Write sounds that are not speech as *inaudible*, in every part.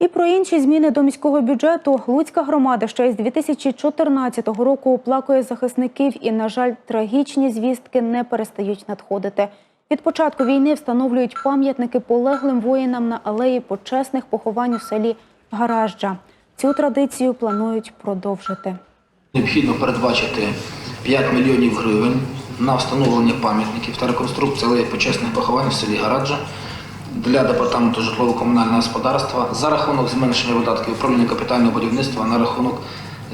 І про інші зміни до міського бюджету Луцька громада ще із 2014 року оплакує захисників, і, на жаль, трагічні звістки не перестають надходити. Від початку війни встановлюють пам'ятники полеглим воїнам на алеї почесних поховань у селі Гаражджа. Цю традицію планують продовжити. Необхідно передбачити 5 мільйонів гривень на встановлення пам'ятників та реконструкцію алеї почесних поховань в селі Гараджа для департаменту житлово-комунального господарства за рахунок зменшення видатків управління капітального будівництва на рахунок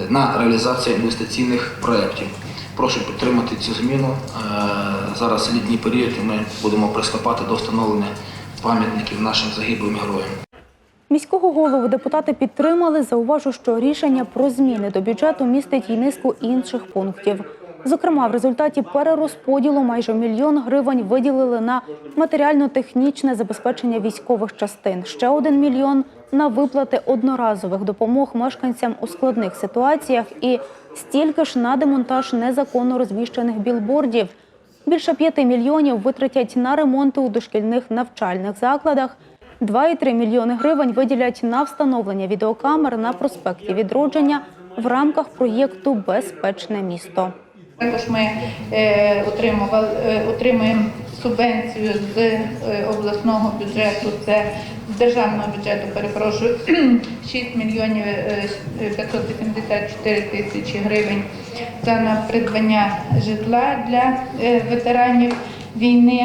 е, на реалізацію інвестиційних проєктів. Прошу підтримати цю зміну. Е, Зараз літній період і ми будемо приступати до встановлення пам'ятників нашим загиблим героям. Міського голову депутати підтримали. Зауважу, що рішення про зміни до бюджету містить і низку інших пунктів. Зокрема, в результаті перерозподілу майже мільйон гривень виділили на матеріально-технічне забезпечення військових частин. Ще один мільйон на виплати одноразових допомог мешканцям у складних ситуаціях і стільки ж на демонтаж незаконно розміщених білбордів. Більше п'яти мільйонів витратять на ремонти у дошкільних навчальних закладах. 2,3 мільйони гривень виділять на встановлення відеокамер на проспекті відродження в рамках проєкту Безпечне місто. Також ми е, е, отримуємо субвенцію з е, обласного бюджету, це з державного бюджету, перепрошую, *clears throat* 6 мільйонів е, 584 тисячі гривень. Це на придбання житла для ветеранів війни.